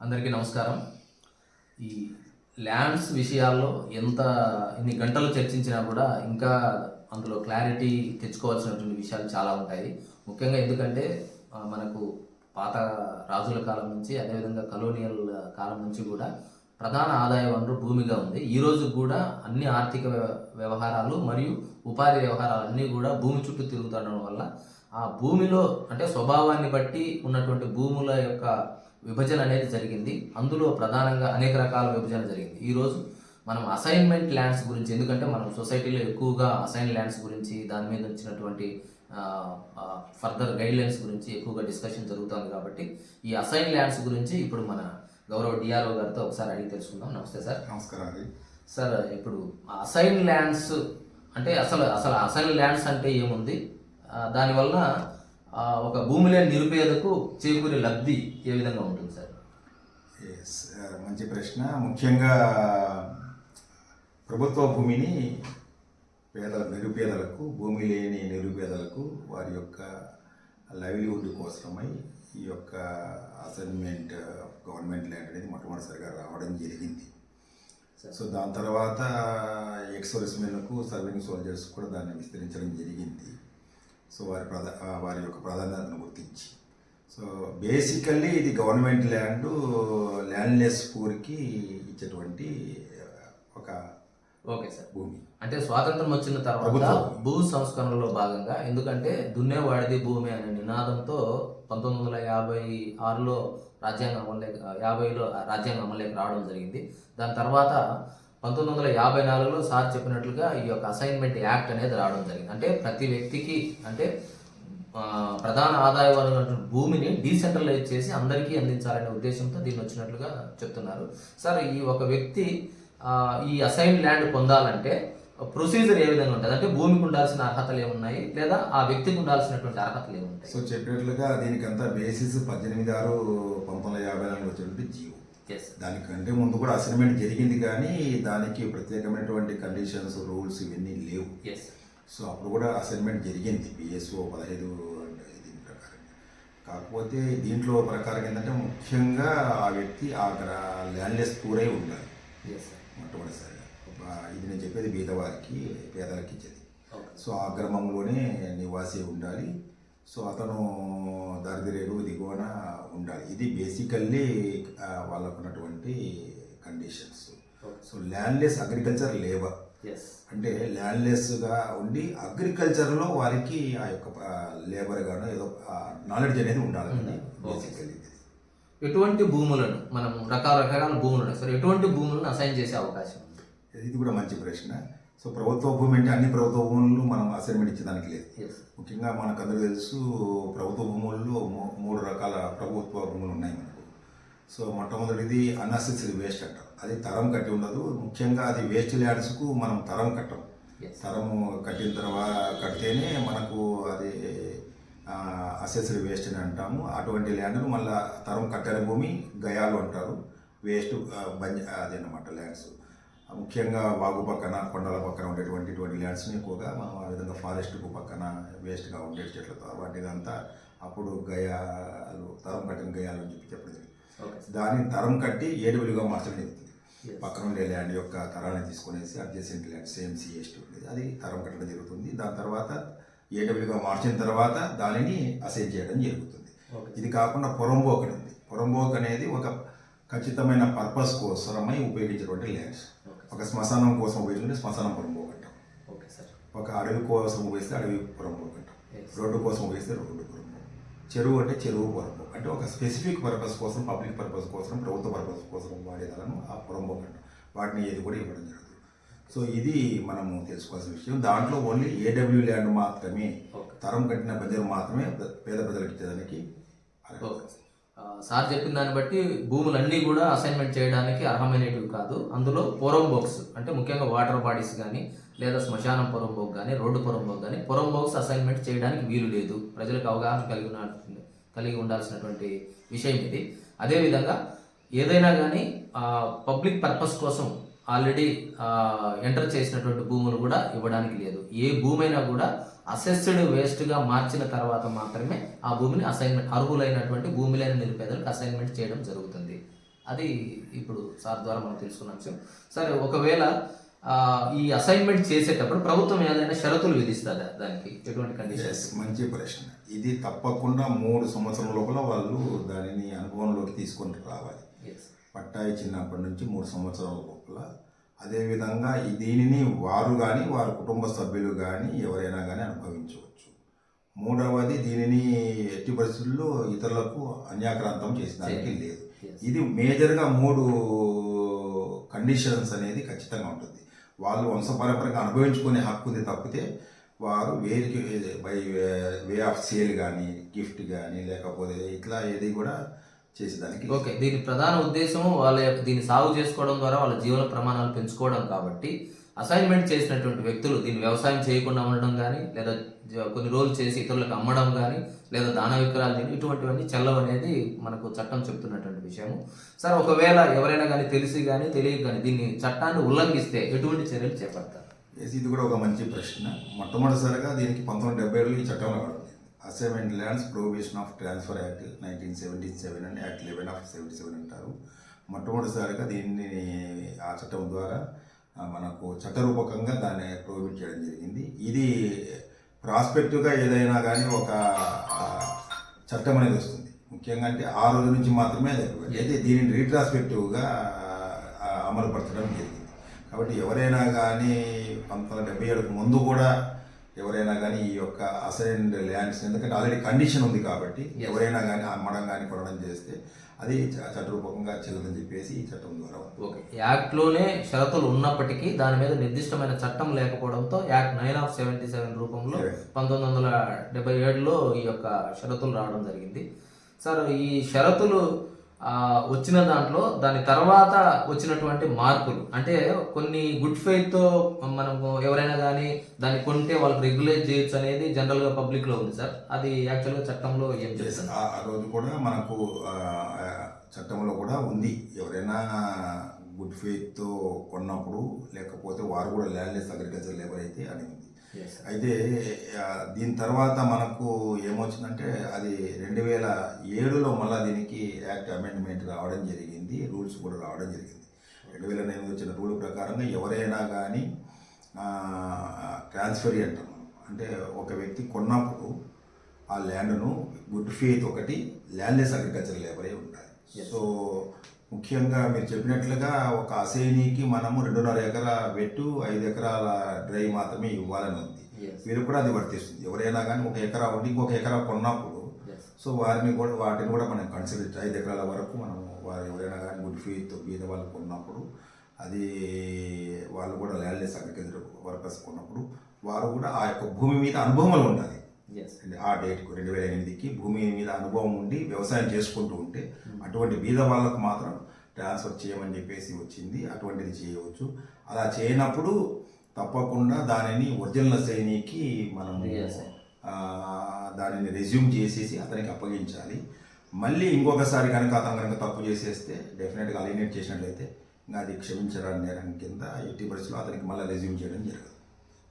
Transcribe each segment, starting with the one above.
అందరికీ నమస్కారం. ఈ ల్యాండ్స్ విషయాల్లో ఎంత ఇన్ని గంటలు చర్చించినా కూడా ఇంకా అందులో క్లారిటీ తెచ్చుకోవాల్సినటువంటి విషయాలు చాలా ఉంటాయి. ముఖ్యంగా ఎందుకంటే మనకు పాత రాజుల కాలం నుంచి అదేవిధంగా కలోనియల్ కాలం నుంచి కూడా ప్రధాన ఆదాయ వనరు భూమిగా ఉంది. ఈ రోజు కూడా అన్ని ఆర్థిక వ్యవహారాలు మరియు ఉపాధి వ్యవహారాలు అన్నీ కూడా భూమి చుట్టూ తిరుగుతుండడం వల్ల ఆ భూమిలో అంటే స్వభావాన్ని బట్టి ఉన్నటువంటి భూముల యొక్క విభజన అనేది జరిగింది. అందులో ప్రధానంగా అనేక రకాల విభజన జరిగింది. ఈరోజు మనం అసైన్మెంట్ ల్యాండ్స్ గురించి ఎందుకంటే మనం సొసైటీలో ఎక్కువగా అసైన్ ల్యాండ్స్ గురించి దాని మీద వచ్చినటువంటి ఫర్దర్ గైడ్ లైన్స్ గురించి ఎక్కువగా డిస్కషన్ జరుగుతుంది కాబట్టి ఈ అసైన్ ల్యాండ్స్ గురించి ఇప్పుడు మన గౌరవ డిఆర్ఓ గారితో ఒకసారి అడిగి తెలుసుకుందాం. నమస్తే సార్. నమస్కారం అండి. సార్ ఇప్పుడు అసైన్ ల్యాండ్స్ అంటే అసలు అసలు అసైన్ ల్యాండ్స్ అంటే ఏముంది? దానివల్ల ఒక భూమి లేని నిరుపేదకు చేకూరే లబ్ధి ఏ విధంగా ఉంటుంది సార్? మంచి ప్రశ్న. ముఖ్యంగా ప్రభుత్వ భూమిని పేద నిరుపేదలకు భూమి లేని నిరుపేదలకు వారి యొక్క లైవ్లీహుడ్ కోసమై ఈ యొక్క అసైన్మెంట్ గవర్నమెంట్ ల్యాండ్ అనేది మొట్టమొదటిసారిగా రావడం జరిగింది. సో దాని తర్వాత ఎక్స్ సర్వీస్మెన్లకు సర్వింగ్ సోల్జర్స్ కూడా దాన్ని విస్తరించడం జరిగింది. సో వారి ప్రధా వారి యొక్క ప్రాధాన్యతను గుర్తించి. సో బేసికల్లీ ఇది గవర్నమెంట్ ల్యాండ్ ల్యాండ్లెస్ పూర్కి ఇచ్చేటువంటి ఒక ఓకే సార్. భూమి. అంటే స్వాతంత్రం వచ్చిన తర్వాత. భూ సంస్కరణలో భాగంగా ఎందుకంటే దున్నేవాడిది భూమి అనే నినాదంతో పంతొమ్మిది వందల యాభై ఆరులో రాజ్యాంగం అమలులోకి యాభైలో రాజ్యాంగం అమలులోకి రావడం జరిగింది. దాని తర్వాత పంతొమ్మిది వందల యాభై నాలుగులో సార్ చెప్పినట్లుగా ఈ యొక్క అసైన్మెంట్ యాక్ట్ అనేది రావడం జరిగింది. అంటే ప్రతి వ్యక్తికి అంటే ప్రధాన ఆదాయ వనరు భూమిని డీసెంట్రలైజ్ చేసి అందరికీ అందించాలనే ఉద్దేశంతో దీన్ని వచ్చినట్లుగా చెప్తున్నారు. సార్ ఈ ఒక వ్యక్తి ఈ అసైన్ ల్యాండ్ పొందాలంటే ప్రొసీజర్ ఏ విధంగా ఉంటుంది? అంటే భూమికి ఉండాల్సిన అర్హతలు ఏమున్నాయి? లేదా ఆ వ్యక్తికి ఉండాల్సినటువంటి అర్హతలు ఏముంటాయి? సో చెప్పినట్లుగా దీనికంతా బేసిస్ పద్దెనిమిది ఆరు పంతొమ్మిది యాభై నాలుగు వచ్చినటువంటి జీవో దానికంటే ముందు కూడా అసైన్మెంట్ జరిగింది కానీ దానికి ప్రత్యేకమైనటువంటి కండిషన్స్ రూల్స్ ఇవన్నీ లేవు. సో అప్పుడు కూడా అసైన్మెంట్ జరిగింది. పిఎస్ఓ పదహైదు దీని ప్రకారం. కాకపోతే దీంట్లో ప్రకారం ఏంటంటే ముఖ్యంగా ఆ వ్యక్తి ఆ ల్యాండ్లెస్ పూరై ఉండాలి. మొట్టమొదటిసారిగా. ఇది నేను చెప్పేది బీదవారికి పేదలకు ఇచ్చేది. సో ఆ గ్రామంలోనే నివాసి ఉండాలి. సో అతను దారిద్ర్యలు దిగువన ఉండాలి. ఇది బేసికల్లీ వాళ్ళకు ఉన్నటువంటి conditions. So landless agriculture labour. అంటే ల్యాండ్లెస్గా ఉండి అగ్రికల్చర్లో వారికి ఆ యొక్క లేబర్ గాను ఏదో నాలెడ్జ్ అనేది ఉండాలి. బేసికల్లీ ఎటువంటి భూములను మనం రకాల రకాల భూములు ఉన్నాయి. సార్ ఎటువంటి భూములను అసైన్ చేసే అవకాశం ఇది కూడా మంచి ప్రశ్న. సో ప్రభుత్వ భూమి అంటే అన్ని ప్రభుత్వ భూములను మనం అసైన్మెంట్ ఇచ్చేదానికి లేదు. ముఖ్యంగా మనకందరూ తెలుసు ప్రభుత్వ భూముల్లో మూడు రకాల ప్రభుత్వ భూములు ఉన్నాయి మనకు. సో మొట్టమొదటిది అన్నెసెసరీ వేస్ట్ అంటారు అది తరం కట్టి ఉండదు. ముఖ్యంగా అది వేస్ట్ ల్యాండ్స్కు మనం తరం కట్టం. తరము కట్టిన తర్వాత కడితేనే మనకు అది అసెసరీ వేస్ట్ అని అంటాము. అటువంటి ల్యాండ్ను మళ్ళీ తరం కట్టని భూమి గయాలు అంటారు. వేస్ట్ బంజ అదేనమాట ల్యాండ్స్ ముఖ్యంగా వాగు పక్కన కొండల పక్కన ఉండేటువంటి ఇటువంటి ల్యాండ్స్ని ఎక్కువగా మనం ఆ విధంగా ఫారెస్ట్కు పక్కన వేస్ట్గా ఉండే చెట్లతో వాటిదంతా అప్పుడు గయాలు తరం కట్టిన గయాలు అని చెప్పి చెప్పడం దాన్ని తరం కట్టి ఏడుగులుగా మార్చడం జరుగుతుంది. పక్కన ఉండే ల్యాండ్ యొక్క తరాన్ని తీసుకునేసి అడ్జసెంట్ ల్యాండ్ సేమ్ సిఎస్టీ ఉండేది. అది తరం కట్టడం జరుగుతుంది. దాని తర్వాత ఏడబ్ల్యూగా మార్చిన తర్వాత దానిని అసైన్ చేయడం జరుగుతుంది. ఇది కాకుండా పొరంబోక్ అని ఉంది. పొరంబోక్ అనేది ఒక ఖచ్చితమైన పర్పస్ కోసమై ఉపయోగించేటువంటి ల్యాండ్స్ ఒక శ్మశానం కోసం ఉపయోగించుకుంటే శ్మశానం ఓకే సార్. ఒక అడవి కోసం ఉపయోగిస్తే అడవి అంటాం Yes. రోడ్డు కోసం ఉపయోగిస్తే రోడ్డు పొరంబోక్ చెరువు అంటే చెరువు పొరంబోక్ అంటే ఒక స్పెసిఫిక్ పర్పస్ కోసం పబ్లిక్ పర్పస్ కోసం ప్రభుత్వ పర్పస్ కోసం వాడేదాలను ఆ పొరంబోక్ అంటాం వాటిని ఏది కూడా ఇవ్వడం జరుగుతుంది సో ఇది మనము తెలుసుకోవాల్సిన విషయం. దాంట్లో ఓన్లీ ఏడబ్ల్యూ ల్యాండ్ మాత్రమే తరం కట్టిన ప్రజలు మాత్రమే పేద ప్రజలకు ఇచ్చేదానికి సార్ చెప్పిన దాన్ని బట్టి భూములన్నీ కూడా అసైన్మెంట్ చేయడానికి అర్హమైనవి కాదు. అందులో పొరం బోక్స్ అంటే ముఖ్యంగా వాటర్ బాడీస్ కానీ లేదా శ్మశానం పొరం బోక్ కానీ రోడ్డు పొరం బోక్ కానీ పొరం బోక్స్ అసైన్మెంట్ చేయడానికి వీలు లేదు. ప్రజలకు అవగాహన కలిగి ఉన్న కలిగి ఉండాల్సినటువంటి విషయం ఇది. అదేవిధంగా ఏదైనా కానీ పబ్లిక్ పర్పస్ కోసం ఆల్రెడీ ఎంటర్ చేసినటువంటి భూములు కూడా ఇవ్వడానికి లేదు. ఏ భూమైనా కూడా అసెస్డ్ వేస్ట్గా మార్చిన తర్వాత మాత్రమే ఆ భూమిని అసైన్మెంట్ అర్హులైనటువంటి భూమి లేని నిరుపేదలకు అసైన్మెంట్ చేయడం జరుగుతుంది. అది ఇప్పుడు సార్ ద్వారా మనం తెలుసుకున్న అంశం సరే ఒకవేళ ఈ అసైన్మెంట్ చేసేటప్పుడు ప్రభుత్వం ఏదైనా షరతులు విధిస్తుందా దానికి? ఎటువంటి కండిషన్స్ మంచి ప్రశ్న. ఇది తప్పకుండా మూడు సంవత్సరాల లోపల వాళ్ళు దానిని అనుభవంలోకి తీసుకొని రావాలి. పట్టా ఇచ్చినప్పటి నుంచి మూడు సంవత్సరాల లోపల అదేవిధంగా దీనిని వారు కానీ వారి కుటుంబ సభ్యులు కానీ ఎవరైనా కానీ అనుభవించవచ్చు. మూడవది దీనిని ఎట్టి పరిస్థితుల్లో ఇతరులకు అన్యాక్రాంతం చేసడానికి లేదు. ఇది మేజర్గా మూడు కండిషన్స్ అనేది ఖచ్చితంగా ఉంటుంది. వాళ్ళు వంశపరంపరంగా అనుభవించుకునే హక్కు ఉంది తప్పితే వారు వేరికి బై వే ఆఫ్ సేల్ కానీ గిఫ్ట్ కానీ లేకపోతే ఇట్లా ఏది కూడా చేసేదానికి ఓకే దీని ప్రధాన ఉద్దేశం వాళ్ళ యొక్క దీన్ని సాగు చేసుకోవడం ద్వారా వాళ్ళ జీవన ప్రమాణాలు పెంచుకోవడం కాబట్టి అసైన్మెంట్ చేసినటువంటి వ్యక్తులు దీన్ని వ్యవసాయం చేయకుండా ఉండడం కానీ లేదా కొన్ని రోజులు చేసి ఇతరులకు అమ్మడం కానీ లేదా దాన విక్రయాలు చేయడం ఇటువంటివన్నీ చెల్లవు అనేది మనకు చట్టం చెప్తున్నటువంటి విషయం సార్ ఒకవేళ ఎవరైనా కానీ తెలిసి కానీ తెలియక కానీ దీన్ని చట్టాన్ని ఉల్లంఘిస్తే ఎటువంటి చర్యలు చేపడతారు? ఇది కూడా ఒక మంచి ప్రశ్న. మొట్టమొదటిసారిగా దీనికి పంతొమ్మిది డెబ్బై ఏడులో ఈ చట్టం రావడం. Assignment lands provision of transfer act nineteen seventy seven అని act eleven of seventy seven అంటారు. మొట్టమొదటిసారిగా దీన్ని ఆ చట్టం ద్వారా మనకు చట్టరూపకంగా దాన్ని ప్రొహిబిట్ చేయడం జరిగింది. ఇది ప్రాస్పెక్టివ్గా ఏదైనా కానీ ఒక చట్టం అనేది వస్తుంది. ముఖ్యంగా అంటే ఆ రోజు నుంచి మాత్రమే అయితే దీనిని రీట్రాస్పెక్టివ్గా అమలు పరచడం జరిగింది. కాబట్టి ఎవరైనా కానీ పంతొమ్మిది డెబ్బై ఏడుకు ముందు కూడా ఎవరైనా కానీ ఈ యొక్క అసైన్డ్ ల్యాండ్స్ ఎందుకంటే ఆల్రెడీ కండిషన్ ఉంది కాబట్టి ఎవరైనా కానీ అమ్మడం కానీ కొనడం చేస్తే అది చట్టరూపకంగా చెల్లదని చెప్పేసి ఈ చట్టం ద్వారా. ఓకే. యాక్ట్లోనే షరతులు ఉన్నప్పటికీ దాని మీద నిర్దిష్టమైన చట్టం లేకపోవడంతో act nine of seventy seven రూపంలో పంతొమ్మిది వందల డెబ్బై ఏడులో ఈ యొక్క షరతులు రావడం జరిగింది. సార్ ఈ షరతులు వచ్చిన దాంట్లో దాని తర్వాత వచ్చినటువంటి మార్పులు. అంటే కొన్ని గుడ్ ఫెయిత్తో మనము ఎవరైనా కానీ దాన్ని కొంటే వాళ్ళకి రెగ్యులేట్ చేయొచ్చు అనేది జనరల్గా పబ్లిక్లో ఉంది సార్. అది యాక్చువల్గా చట్టంలో ఏం చేస్తుంది ఆ రోజు కూడా మనకు చట్టంలో కూడా ఉంది. ఎవరైనా గుడ్ ఫెయిత్తో కొన్నప్పుడు లేకపోతే వారు కూడా ల్యాండ్లెస్ అగ్రికల్చర్ లేబర్ అయితే అని ఉంది. అయితే దీని తర్వాత మనకు ఏమొచ్చిందంటే అది రెండు వేల ఏడులో మళ్ళీ దీనికి యాక్ట్ అమెండ్మెంట్ రావడం జరిగింది రూల్స్ కూడా రావడం జరిగింది. రెండు వేల ఎనిమిది వచ్చిన రూల్ ప్రకారంగా ఎవరైనా కానీ ట్రాన్స్ఫర్ అంటాం. అంటే ఒక వ్యక్తి కొన్నప్పుడు ఆ ల్యాండ్ను గుడ్ ఫేత్ ఒకటి ల్యాండ్లెస్ అగ్రికల్చర్ లేబరే ఉండాలి. సో ముఖ్యంగా మీరు చెప్పినట్లుగా ఒక అసేనీకి మనము రెండున్నర ఎకరా వెట్టు ఐదు ఎకరాల డ్రై మాత్రమే ఇవ్వాలని ఉంది. వీరు కూడా అది వర్తిస్తుంది ఎవరైనా కానీ ఒక ఎకరా ఉండి ఇంకొక ఎకరా కొన్నప్పుడు. సో వారిని కూడా వాటిని కూడా మనం కన్సిడర్ ఐదు ఎకరాల వరకు మనం వారు ఎవరైనా కానీ గుడ్ ఫీత్ బీద వాళ్ళు కొన్నప్పుడు అది వాళ్ళు కూడా ల్యాండ్లెస్ అగ్రికల్చర్ వర్కర్స్ కొన్నప్పుడు వారు కూడా ఆ యొక్క భూమి మీద అనుభవం ఉండాలి ఆ డేట్కు రెండు వేల ఎనిమిదికి భూమి మీద అనుభవం ఉండి వ్యవసాయం చేసుకుంటూ ఉంటే అటువంటి బీద వాళ్ళకు మాత్రం ట్రాన్స్ఫర్ చేయమని చెప్పేసి వచ్చింది. అటువంటిది చేయవచ్చు. అలా చేయనప్పుడు తప్పకుండా దానిని ఒరిజినల్ Reassign. ఆ, దానిని రెజ్యూమ్ చేసేసి అతనికి అప్పగించాలి. మళ్ళీ ఇంకొకసారి కనుక అతను కనుక తప్పు చేసేస్తే డెఫినెట్గా అలినేట్ చేసినట్లయితే ఇంకా అది క్షమించడానికి నేరం కింద ఎట్టి పరిస్థితుల్లో అతనికి మళ్ళీ రెజ్యూమ్ చేయడం జరగదు.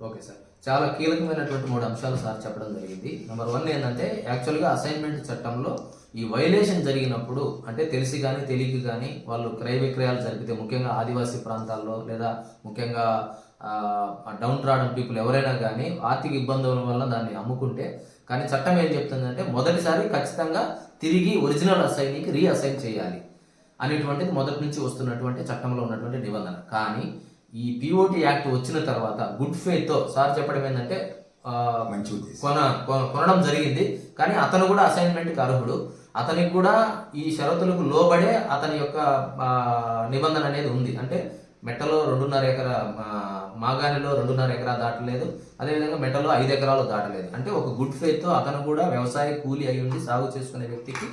ఓకే సార్ చాలా కీలకమైనటువంటి మూడు అంశాలు సార్ చెప్పడం జరిగింది. నెంబర్ వన్ ఏంటంటే యాక్చువల్గా అసైన్మెంట్ చట్టంలో ఈ వైలేషన్ జరిగినప్పుడు అంటే తెలిసి కానీ తెలియక కానీ వాళ్ళు క్రయ విక్రయాలు జరిపితే ముఖ్యంగా ఆదివాసీ ప్రాంతాల్లో లేదా ముఖ్యంగా డౌన్ ట్రాడన్ పీపుల్ ఎవరైనా కానీ ఆర్థిక ఇబ్బందుల వల్ల దాన్ని అమ్ముకుంటే కానీ చట్టం ఏం చెప్తుందంటే మొదటిసారి ఖచ్చితంగా తిరిగి ఒరిజినల్ అసైన్కి రీ అసైన్ చేయాలి అనేటువంటిది మొదటి నుంచి వస్తున్నటువంటి చట్టంలో ఉన్నటువంటి నిబంధన. కానీ ఈ పిఓటి యాక్ట్ వచ్చిన తర్వాత గుడ్ ఫెయిత్తో సార్ చెప్పడం ఏంటంటే మంచి కొన కొనడం జరిగింది. కానీ అతను కూడా అసైన్మెంట్కి అర్హుడు. అతనికి కూడా ఈ షరతులకు లోబడే అతని యొక్క నిబంధన అనేది ఉంది. అంటే మెట్టలో రెండున్నర ఎకరా మాగాణిలో రెండున్నర ఎకరా దాటలేదు. అదేవిధంగా మెట్టలో ఐదు ఎకరాలు దాటలేదు. అంటే ఒక గుడ్ ఫెయిత్తో అతను కూడా వ్యవసాయ కూలి అయి ఉండి సాగు చేసుకునే వ్యక్తికి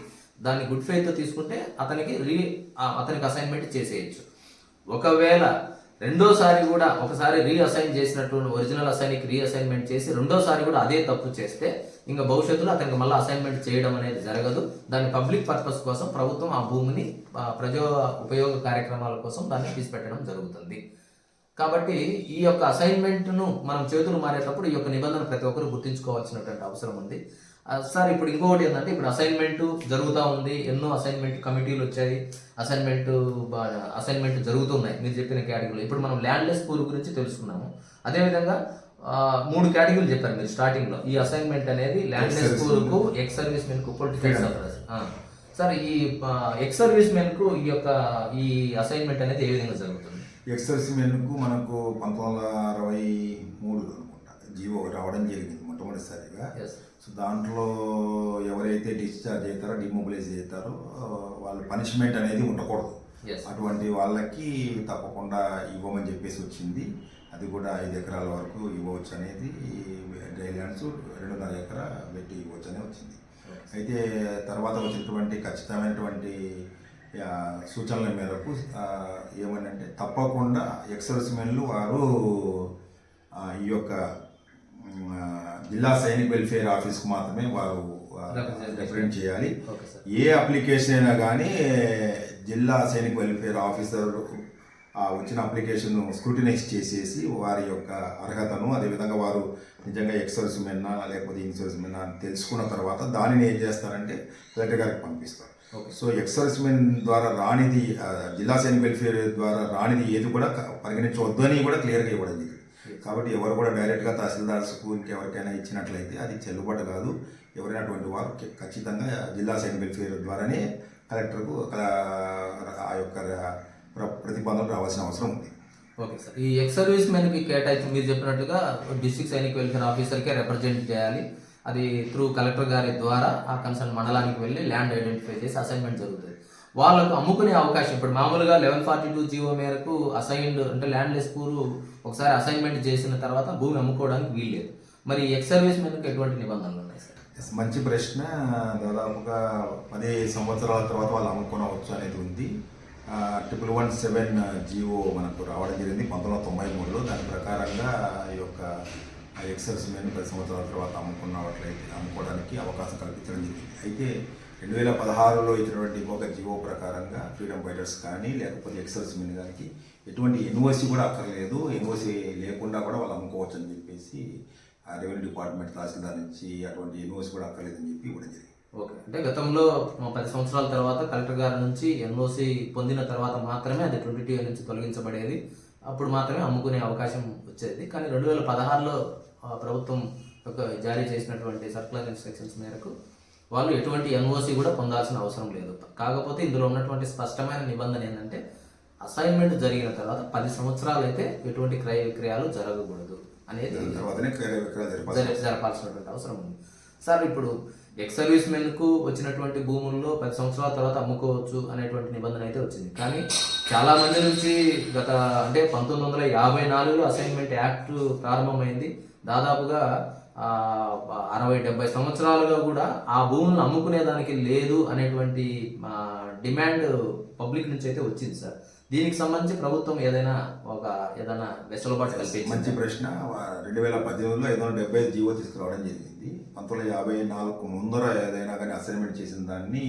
దాన్ని గుడ్ ఫెయిత్తో తీసుకుంటే అతనికి రీ అతనికి అసైన్మెంట్ చేసేయచ్చు. ఒకవేళ రెండోసారి కూడా ఒకసారి రీఅసైన్ చేసినటువంటి చేసినట్టు ఒరిజినల్ అసైన్కి రీఅసైన్మెంట్ చేసి రెండోసారి కూడా అదే తప్పు చేస్తే ఇంకా భవిష్యత్తులో అతనికి మళ్ళీ అసైన్మెంట్ చేయడం అనేది జరగదు. దాని పబ్లిక్ పర్పస్ కోసం ప్రభుత్వం ఆ భూమిని ప్రజా ఉపయోగ కార్యక్రమాల కోసం దాన్ని తీసిపెట్టడం జరుగుతుంది. కాబట్టి ఈ యొక్క అసైన్మెంట్ను మనం చేతులు మారేటప్పుడు ఈ యొక్క నిబంధన ప్రతి ఒక్కరు గుర్తుంచుకోవాల్సినటువంటి అవసరం ఉంది. సార్ ఇప్పుడు ఇంకొకటి ఏంటంటే ఇప్పుడు అసైన్మెంట్ జరుగుతూ ఉంది. ఎన్నో అసైన్మెంట్ కమిటీలు వచ్చాయి. అసైన్మెంట్ అసైన్మెంట్ జరుగుతున్నాయి. మీరు చెప్పిన కేటగిరీలో ఇప్పుడు మనం ల్యాండ్లెస్ పూర్ గురించి తెలుసుకున్నాము. అదేవిధంగా మూడు కేటగిరీలు చెప్పారు మీరు స్టార్టింగ్లో. ఈ అసైన్మెంట్ అనేది ల్యాండ్లెస్ పూర్కు ఎక్స్ సర్వీస్ మెన్కు పొలిటికల్ సర్వీస్ సార్ ఈ ఎక్స్ సర్వీస్ మెన్కు ఈ యొక్క ఈ అసైన్మెంట్ అనేది ఏ విధంగా జరుగుతుంది? ఎక్సర్స్ మెన్కు మనకు పంతొమ్మిది వందల అరవై మూడు అనుకుంటా. జీవో రావడం జరిగింది. మొట్టమొదటిసారిగా. సో దాంట్లో ఎవరైతే డిశ్చార్జ్ అవుతారో డిమొబిలైజ్ అవుతారో వాళ్ళ పనిష్మెంట్ అనేది ఉండకూడదు. అటువంటి వాళ్ళకి తప్పకుండా ఇవ్వమని చెప్పేసి వచ్చింది. అది కూడా ఐదు ఎకరాల వరకు ఇవ్వవచ్చు అనేది డ్రై ల్యాండ్స్ రెండున్నర ఎకరా పెట్టి ఇవ్వచ్చు అని వచ్చింది. అయితే తర్వాత వచ్చినటువంటి ఖచ్చితమైనటువంటి సూచనల మేరకు ఏమనంటే తప్పకుండా ఎక్సర్స్ మెన్లు వారు ఈ యొక్క జిల్లా సైనిక్ వెల్ఫేర్ ఆఫీస్కు మాత్రమే వారు. రిప్రజెంట్ చేయాలి ఏ అప్లికేషన్ అయినా కానీ జిల్లా సైనిక్ వెల్ఫేర్ ఆఫీసర్ ఆ వచ్చిన అప్లికేషన్ స్క్రూటినైజ్ చేసేసి వారి యొక్క అర్హతను అదేవిధంగా వారు నిజంగా ఎక్సర్స్ మెన్నా లేకపోతే ఇన్సూరెన్స్ మెన్నా అని తెలుసుకున్న తర్వాత దానిని ఏం చేస్తారంటే కలెక్టర్ గారికి పంపిస్తారు. సో ఎక్సర్స్ మెన్ ద్వారా రానిది జిల్లా సైనిక్ వెల్ఫేర్ ద్వారా రానిది ఏది కూడా పరిగణించవద్దు అని కూడా క్లియర్గా ఇవ్వడం జరిగింది కాబట్టి ఎవరు కూడా డైరెక్ట్గా తహసీల్దార్స్కు ఇంకెవరికైనా ఇచ్చినట్లయితే అది చెల్లుబాటు కాదు. ఎవరైనా అటువంటి వారు ఖచ్చితంగా జిల్లా సైన్ వెల్ఫేర్ ద్వారానే కలెక్టర్కు ఆ యొక్క ప్ర- ప్రతిపాదనలు రావాల్సిన అవసరం ఉంది. Okay sir. ఈ ఎక్స్ సర్వీస్ మెన్కి కేటాయించి మీరు చెప్పినట్టుగా డిస్ట్రిక్ట్ సైనిక్ వెల్ఫేర్ ఆఫీసర్కే రిప్రజెంట్ చేయాలి. అది త్రూ కలెక్టర్ గారి ద్వారా ఆ కన్సర్న్ మండలానికి వెళ్ళి ల్యాండ్ ఐడెంటిఫై చేసి అసైన్మెంట్ జరుగుతుంది. వాళ్ళకు అమ్ముకునే అవకాశం. ఇప్పుడు మామూలుగా లెవెన్ ఫార్టీ టూ జీవో మేరకు అసైన్డ్ అంటే ల్యాండ్ లెస్ పూరు ఒకసారి అసైన్మెంట్ చేసిన తర్వాత భూమి అమ్ముకోవడానికి వీల్లేదు. మరి ఎక్స్ సర్వీస్ మెన్కి ఎటువంటి నిబంధనలు ఉన్నాయి సార్ మంచి ప్రశ్న. దాదాపుగా పది సంవత్సరాల తర్వాత వాళ్ళు అమ్ముకోనవచ్చు అనేది ఉంది. ట్రిపుల్ వన్ సెవెన్ జీవో మనకు రావడం జరిగింది పంతొమ్మిది వందల తొంభై మూడులో. దాని ప్రకారంగా ఈ యొక్క ఎక్సర్స్ మీద పది సంవత్సరాల తర్వాత అమ్ముకున్నట్లయితే అమ్ముకోవడానికి అవకాశం కల్పించడం జరిగింది. అయితే రెండు వేల పదహారులో ఇచ్చినటువంటి ఒక జీవో ప్రకారంగా ఫ్రీడమ్ ఫైటర్స్ కానీ లేకపోతే ఎక్సెల్స్ మెన్ గారికి ఎటువంటి ఎన్ఓసి కూడా అక్కర్లేదు. ఎన్ఓసి లేకుండా కూడా వాళ్ళు అమ్ముకోవచ్చు అని చెప్పేసి రెవెన్యూ డిపార్ట్మెంట్ తహసీల్దార్ నుంచి అటువంటి ఎన్ఓసి కూడా అక్కర్లేదని చెప్పి ఇవ్వడం జరిగింది. ఓకే. అంటే గతంలో పది సంవత్సరాల తర్వాత కలెక్టర్ గారి నుంచి ఎన్ఓసి పొందిన తర్వాత మాత్రమే అది ట్వంటీ టూ నుంచి తొలగించబడేది. అప్పుడు మాత్రమే అమ్ముకునే అవకాశం వచ్చేది. కానీ రెండు వేల పదహారులో ప్రభుత్వం ఒక జారీ చేసినటువంటి సర్కులర్ ఇన్స్ట్రక్షన్స్ మేరకు వాళ్ళు ఎటువంటి ఎన్ఓసి కూడా పొందాల్సిన అవసరం లేదు. కాకపోతే ఇందులో ఉన్నటువంటి స్పష్టమైన నిబంధన ఏంటంటే అసైన్మెంట్ జరిగిన తర్వాత పది సంవత్సరాలు అయితే ఎటువంటి క్రయ విక్రయాలు జరగకూడదు అనేది జరపాల్సినటువంటి అవసరం ఉంది. సార్ ఇప్పుడు ఎక్స్ సర్వీస్ మెన్కు వచ్చినటువంటి భూముల్లో పది సంవత్సరాల తర్వాత అమ్ముకోవచ్చు అనేటువంటి నిబంధన అయితే వచ్చింది. కానీ చాలా మంది నుంచి గత అంటే పంతొమ్మిది వందల యాభై నాలుగులో అసైన్మెంట్ యాక్ట్ ప్రారంభమైంది. దాదాపుగా అరవై డెబ్బై సంవత్సరాలుగా కూడా ఆ భూములను అమ్ముకునేదానికి లేదు అనేటువంటి డిమాండ్ పబ్లిక్ నుంచి అయితే వచ్చింది సార్. దీనికి సంబంధించి ప్రభుత్వం ఏదైనా ఒక ఏదైనా వెసులుబాటు కల్పించింది? మంచి ప్రశ్న. రెండు వేల పద్దెనిమిదిలో ఐదు వందల డెబ్బై జీవో తీసుకురావడం జరిగింది. పంతొమ్మిది యాభై నాలుగు ముందర ఏదైనా కానీ అసైన్మెంట్ చేసిన దాన్ని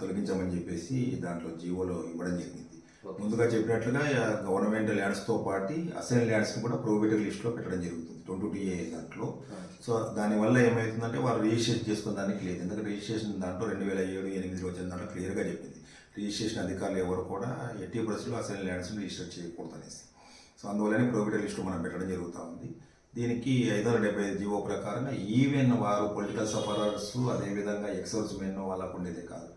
తొలగించమని చెప్పేసి దాంట్లో జీవోలో ఇవ్వడం జరిగింది. ముందుగా చెప్పినట్లుగా గవర్నమెంట్ ల్యాండ్స్తో పాటు అసైన్ ల్యాండ్స్ని కూడా ప్రోబిటరీ లిస్ట్లో పెట్టడం జరుగుతుంది ట్వంటీ టూ ఏ దాంట్లో. సో దానివల్ల ఏమవుతుందంటే వారు రిజిస్ట్రేషన్ చేసుకున్న దానికి లేదు. ఎందుకంటే రిజిస్ట్రేషన్ దాంట్లో రెండు వేల ఏడు ఎనిమిదిలో వచ్చిన దాంట్లో క్లియర్గా చెప్పింది. రిజిస్ట్రేషన్ అధికారులు ఎవరు కూడా ఎట్టి పరిస్థితుల్లో అసైన్ ల్యాండ్స్ని రిజిస్టర్ చేయకూడదు అనేసి. సో అందువల్లనే ప్రోబిటరీ లిస్టు మనం పెట్టడం జరుగుతూ ఉంది. దీనికి ఐదు వందల డెబ్బై ఐదు జీవో ప్రకారంగా ఈవెన్ వారు పొలిటికల్ సఫరర్స్ అదేవిధంగా ఎక్సర్స్ మెన్ వాళ్ళకు ఉండేదే కాదు.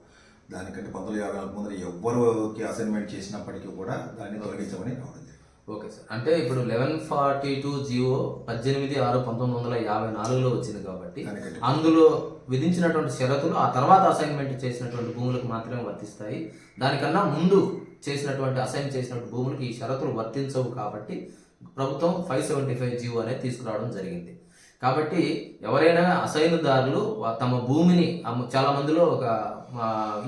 దానికంటే పంతొమ్మిది యాభై నాలుగు ముందర ఎవ్వరికి అసైన్మెంట్ చేసినప్పటికీ కూడా దాన్ని తొలగించమని రావడం ఓకే సార్. అంటే ఇప్పుడు లెవెన్ ఫార్టీ టూ జియో పద్దెనిమిది ఆరు పంతొమ్మిది వందల యాభై నాలుగులో వచ్చింది కాబట్టి అందులో విధించినటువంటి షరతులు ఆ తర్వాత అసైన్మెంట్ చేసినటువంటి భూములకు మాత్రమే వర్తిస్తాయి. దానికన్నా ముందు చేసినటువంటి అసైన్ చేసినటువంటి భూములకు ఈ షరతులు వర్తించవు కాబట్టి ప్రభుత్వం ఫైవ్ సెవెంటీ ఫైవ్ జీవో అనేది తీసుకురావడం జరిగింది. కాబట్టి ఎవరైనా అసైన్దారులు తమ భూమిని చాలా మందిలో ఒక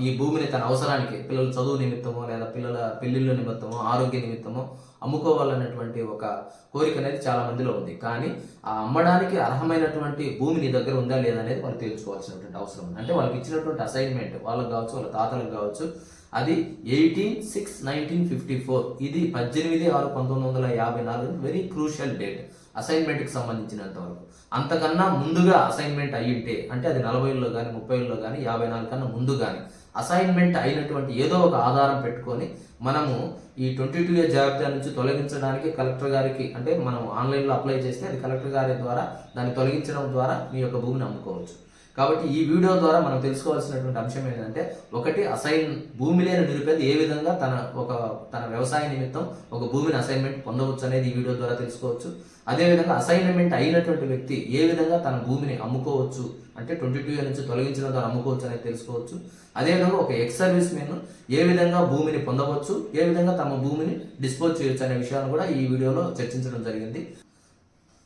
ఈ భూమిని తన అవసరానికి పిల్లల చదువు నిమిత్తమో లేదా పిల్లల పెళ్ళిళ్ళ నిమిత్తమో ఆరోగ్య నిమిత్తమో అమ్ముకోవాలన్నటువంటి ఒక కోరిక అనేది చాలా మందిలో ఉంది. కానీ ఆ అమ్మడానికి అర్హమైనటువంటి భూమి నీ దగ్గర ఉందా లేదా అనేది వాళ్ళు తెలుసుకోవాల్సినటువంటి అవసరం ఉంది. అంటే వాళ్ళకి ఇచ్చినటువంటి అసైన్మెంట్ వాళ్ళకి కావచ్చు వాళ్ళ తాతలకు కావచ్చు అది eighteen six nineteen fifty four. ఇది పద్దెనిమిది ఆరు పంతొమ్మిది వందల యాభై నాలుగు వెరీ క్రూషియల్ డేట్. అసైన్మెంట్కి సంబంధించినంత వరకు. అంతకన్నా ముందుగా అసైన్మెంట్ అయ్యింటే అంటే అది నలభైలో కానీ ముప్పైలో కానీ యాభై నాలుగు కన్నా ముందు కానీ అసైన్మెంట్ అయినటువంటి ఏదో ఒక ఆధారం పెట్టుకొని మనము ఈ ట్వంటీ టూ ఇయర్ జాబితా నుంచి తొలగించడానికి కలెక్టర్ గారికి అంటే మనం ఆన్లైన్లో అప్లై చేస్తే అది కలెక్టర్ గారి ద్వారా దాన్ని తొలగించడం ద్వారా మీ యొక్క భూమిని అమ్ముకోవచ్చు. కాబట్టి ఈ వీడియో ద్వారా మనం తెలుసుకోవాల్సినటువంటి అంశం ఏంటంటే ఒకటి అసైన్ భూమి లేని నిరుపేద ఏ విధంగా తన ఒక తన వ్యవసాయ నిమిత్తం ఒక భూమిని అసైన్మెంట్ పొందవచ్చు అనేది ఈ వీడియో ద్వారా తెలుసుకోవచ్చు. అదేవిధంగా అసైన్మెంట్ అయినటువంటి వ్యక్తి ఏ విధంగా తన భూమిని అమ్ముకోవచ్చు అంటే ట్వంటీ టూ ఇయర్ నుంచి తొలగించడం ద్వారా అమ్ముకోవచ్చు అనేది తెలుసుకోవచ్చు. అదేవిధంగా ఒక ఎక్స్ సర్వీస్ మెన్ ఏ విధంగా భూమిని పొందవచ్చు ఏ విధంగా తమ భూమిని డిస్పోజ్ చేయొచ్చు అనే విషయాన్ని కూడా ఈ వీడియోలో చర్చించడం జరిగింది.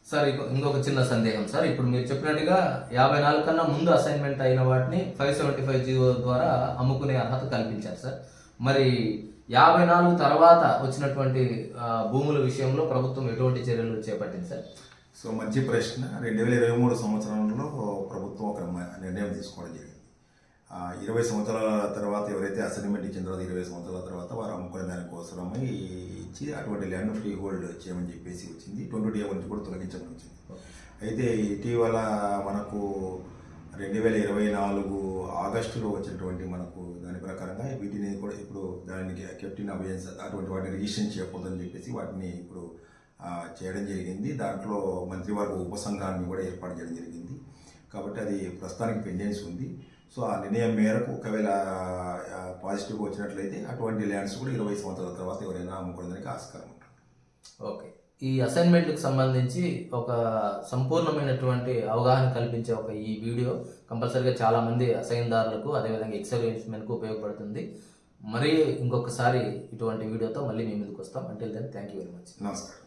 సార్ ఇంకొక చిన్న సందేహం సార్. ఇప్పుడు మీరు చెప్పినట్టుగా యాభై నాలుగు కన్నా ముందు అసైన్మెంట్ అయిన వాటిని ఫైవ్ సెవెంటీ ఫైవ్ జీవో ద్వారా అమ్ముకునే అర్హత కల్పించారు సార్. మరి యాభై నాలుగు తర్వాత వచ్చినటువంటి భూముల విషయంలో ప్రభుత్వం ఎటువంటి చర్యలు చేపట్టింది సార్? సో మంచి ప్రశ్న. రెండు వేల ఇరవై మూడు సంవత్సరంలో ప్రభుత్వం ఒక నిర్ణయం తీసుకోవడం జరిగింది. ఇరవై సంవత్సరాల తర్వాత ఎవరైతే అసైన్మెంట్ ఇచ్చిన తర్వాత ఇరవై సంవత్సరాల తర్వాత వారు అమ్ముకునే దానికోసమై ఇచ్చి అటువంటి ల్యాండ్ ఫ్రీ హోల్డ్ చేయమని చెప్పేసి వచ్చింది. ట్వంటీ డే నుంచి కూడా తొలగించమని వచ్చింది. అయితే ఇటీవల మనకు రెండు వేల ఇరవై నాలుగు ఆగస్టులో వచ్చినటువంటి మనకు దాని ప్రకారంగా వీటిని కూడా ఇప్పుడు దానికి కెప్టెన్ అభయన్స్ అటువంటి వాటిని రిజిస్ట్రేషన్ చేయకూడదని చెప్పేసి వాటిని ఇప్పుడు చేయడం జరిగింది. దాంట్లో మంత్రివర్గ ఉపసంఘాన్ని కూడా ఏర్పాటు చేయడం జరిగింది. కాబట్టి అది ప్రస్తుతానికి పెండెన్స్ ఉంది. సో ఆ నిర్ణయం మేరకు ఒకవేళ పాజిటివ్గా వచ్చినట్లయితే అటువంటి ల్యాండ్స్ కూడా ఇరవై సంవత్సరాల తర్వాత ఎవరైనా అమ్ముకోవడానికి ఆస్కారం ఉంటుంది. ఓకే. ఈ అసైన్మెంట్కి సంబంధించి ఒక సంపూర్ణమైనటువంటి అవగాహన కల్పించే ఒక ఈ వీడియో కంపల్సరీగా చాలామంది అసైన్దారులకు అదేవిధంగా ఎక్సర్వేస్మెంట్కు ఉపయోగపడుతుంది. మరి ఇంకొకసారి ఇటువంటి వీడియోతో మళ్ళీ మీ ముందుకు వస్తాం. అంటే then thank you very much నమస్కారం.